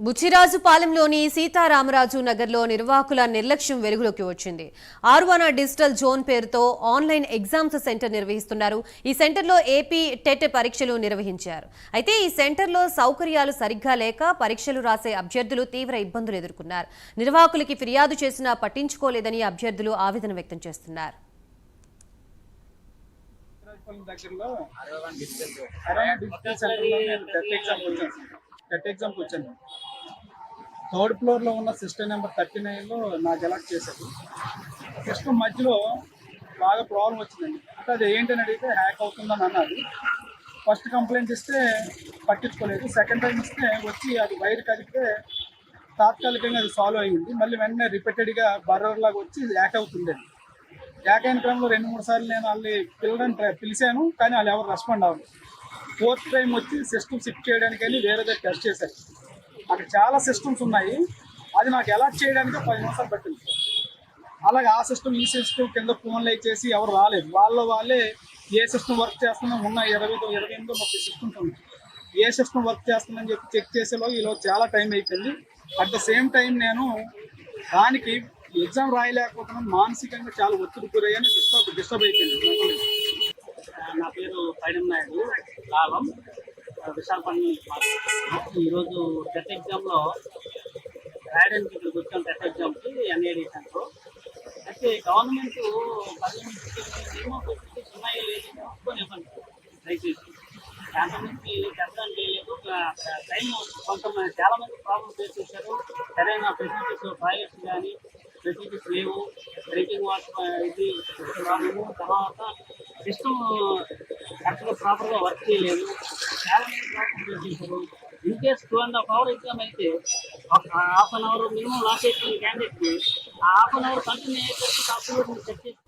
బుచ్చిరాజుపాలెంలోని సీతారామరాజు నగర్లో నిర్వాహకుల నిర్లక్ష్యం వెలుగులోకి వచ్చింది. ఆర్వానా డిజిటల్ జోన్ పేరుతో ఆన్లైన్ ఎగ్జామ్స్ సెంటర్ నిర్వహిస్తున్నారు. ఈ సెంటర్లో ఏపీ టెట్ పరీక్షలు నిర్వహించారు. అయితే ఈ సెంటర్లో సౌకర్యాలు సరిగ్గా లేక పరీక్షలు రాసే అభ్యర్థులు తీవ్ర ఇబ్బందులు ఎదుర్కొన్నారు. నిర్వాహకులకి ఫిర్యాదు చేసినా పట్టించుకోలేదని అభ్యర్థులు ఆవేదన వ్యక్తం చేస్తున్నారు. దగ్గరలో డిజిటల్ టెట్ ఎగ్జామ్ వచ్చాను. టెట్ ఎగ్జామ్కి వచ్చాను. థర్డ్ ఫ్లోర్లో ఉన్న సిస్టమ్ నెంబర్ థర్టీ నైన్లో నాకు ఎలక్ట్ చేశారు. సిస్టమ్ మధ్యలో బాగా ప్రాబ్లం వచ్చిందండి. అంటే అది ఏంటని అడిగితే హ్యాక్ అవుతుందని అన్నారు. ఫస్ట్ కంప్లైంట్ ఇస్తే పట్టించుకోలేదు. సెకండ్ టైం ఇస్తే వచ్చి అది వైర్ కలిపితే తాత్కాలికంగా అది సాల్వ్ అయ్యింది. మళ్ళీ వెంటనే రిపీటెడ్గా బర్రర్ లాగా వచ్చి హ్యాక్ అవుతుండేది హ్యాక్ అయిన క్రమంలో రెండు మూడు సార్లు నేను వాళ్ళని పిల్లడం పిలిచాను కానీ వాళ్ళు ఎవరు రెస్పాండ్ అవ్వరు ఫోర్త్ టైం వచ్చి సిస్టమ్ షిఫ్ట్ చేయడానికి వెళ్ళి వేరే దగ్గర టెస్ట్ చేశారు. చాలా సిస్టమ్స్ ఉన్నాయి. అది నాకు ఎలా చేయడానికి పది నిమిషాలు పట్టింది. అలాగే ఆ సిస్టమ్ ఈ సిస్టమ్ కింద ఫోన్లు చేసి ఎవరు రాలేదు. వాళ్ళ వాళ్ళే ఏ సిస్టమ్ వర్క్ చేస్తుందో ఉన్న ఇరవై ఇరవై ఎనిమిదో ముప్పై సిస్టమ్స్ ఉన్నాయి. ఏ సిస్టమ్ వర్క్ చేస్తుందని చెప్పి చెక్ చేసేలో ఈలో చాలా టైం అయిపోయింది. అట్ ద సేమ్ టైం నేను దానికి ఎగ్జామ్ రాయలేకపోతున్నాను. మానసికంగా చాలా ఒత్తిడి గురయ్యాను. డిస్టర్బ్ డిస్టర్బ్ అయిపోయింది నా పేరు పైడం నాయుడు. లాభం. విశాఖపట్నం నుంచి ఈరోజు టెట్ ఎగ్జామ్లో రాయడానికి ఇక్కడికి వచ్చాం టెట్ ఎగ్జామ్కి ఎన్ఏడి సెంటర్ అయితే గవర్నమెంట్ ఏమో ఫెసిలిటీస్ ఉన్నాయి లేదో చూసుకొని దయచేసి దాంట్లో నుంచి చెప్పడానికి లేదు టైం కొంతమంది చాలా మంది ప్రాబ్లమ్ ఫేస్ చేశారు సరైన ఫెసిలిటీస్ టాయిలెట్స్ కానీ ఫెసిలిటీస్ లేవు డ్రింకింగ్ వాటర్ ఇది ప్రాబ్లము తర్వాత సిస్టమ్ కరెక్ట్గా ప్రాపర్గా వర్క్ చేయలేదు చాలా మంది problem in case two and half hour exam అయితే ఒక half an hour minimum lost అయిపోయిన క్యాండిడేట్కి ఆ హాఫ్ అన్ అవర్ కంటిన్యూ అయ్యేటట్టు కాకుండా చెక్ చేసి